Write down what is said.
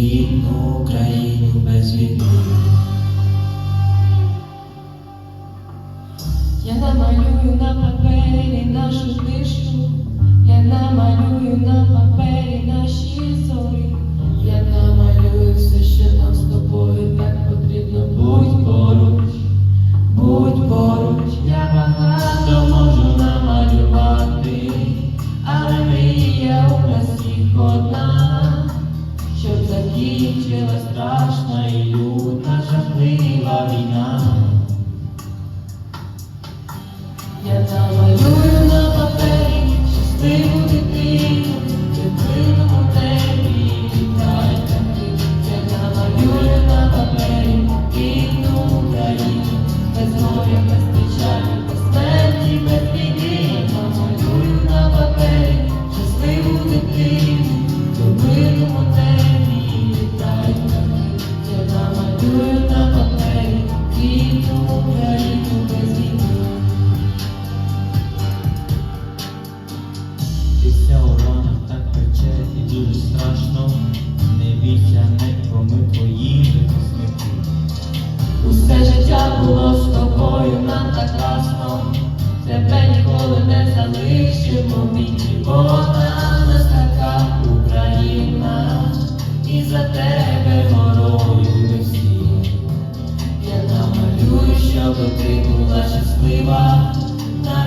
рідну Україну. Я намалюю на папері щасливу дитину, дитину в темі. Я намалюю на папері вільну Україну, без горя, без печалі, без смерті, без війни. Після урона так пече і дуже страшно. Не бійся, ненько, ми твої захисники. Усе життя було з тобою, нам так класно, тебе ніколи не залишимо в біді, бо вона Україна, і за тебе горою ми всі. Я намалюю, щоб ти була щаслива на